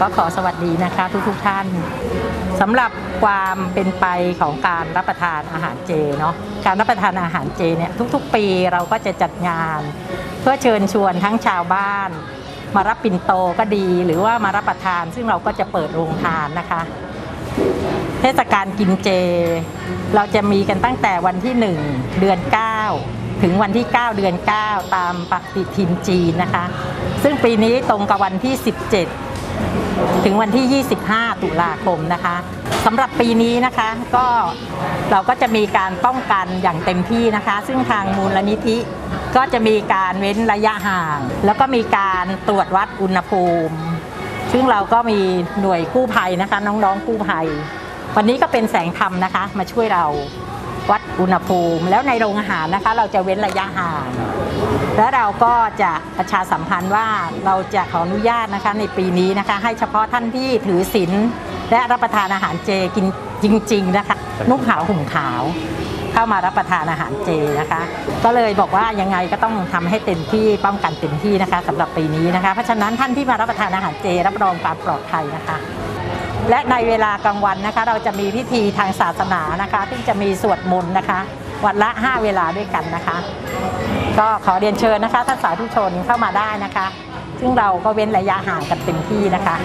ก็ขอสวัสดีนะคะทุกๆท่านสำหรับความเป็นไปของการรับประทานอาหารเจเนาะการรับประทานอาหารเจเนี่ยทุกๆ ปีเราก็จะจัดงาน เพื่อเชิญชวนทั้งชาวบ้าน มารับปิ่นโตก็ดี หรือว่ามารับประทาน ซึ่งเราก็จะเปิดโรงทานนะคะ เทศกาลกินเจ เราจะมีกันตั้งแต่วันที่ 1 เดือน 9ถึงวันที่ 9 เดือน 9 ตามปฏิทินจีนนะคะ ซึ่งปีนี้ตรงกับวันที่ 17 ถึงวันที่ 25 ตุลาคมนะคะสำหรับปีนี้นะคะก็เราก็จะมีการป้องกันอย่างเต็มที่นะคะ ซึ่งทางมูลนิธิก็จะมีการเว้นระยะห่าง แล้วก็มีการตรวจวัดอุณหภูมิ ซึ่งเราก็มีหน่วยกู้ภัยนะคะ น้องๆกู้ภัย วันนี้ก็เป็นแสงธรรมนะคะ มาช่วยเรา วัดอุณหภูมิ แล้วในโรงอาหารนะคะ เราจะเว้นระยะห่าง และเราก็จะประชาสัมพันธ์ว่าเราจะขออนุญาตนะคะในปีนี้นะคะ ให้เฉพาะท่านที่ถือศีลและรับประทานอาหารเจกินจริง ๆ นะคะ นุ่งขาวห่มขาว เข้ามารับประทานอาหารเจนะคะ ก็เลยบอกว่ายังไงก็ต้องทำให้เต็มที่ป้องกันเต็มที่นะคะสำหรับปีนี้นะคะเพราะฉะนั้นท่านที่มารับประทานอาหารเจรับรองความปลอดภัยนะคะ และในเวลากลางวันนะคะ เราจะมีพิธีทางศาสนานะคะที่จะมีสวดมนต์นะคะ วันละ 5 เวลาด้วยกันนะคะ ก็ขอเรียนเชิญนะคะท่านสาธุชนเข้ามาได้นะคะ ซึ่งเราก็เว้นระยะห่างกันเต็มที่นะคะ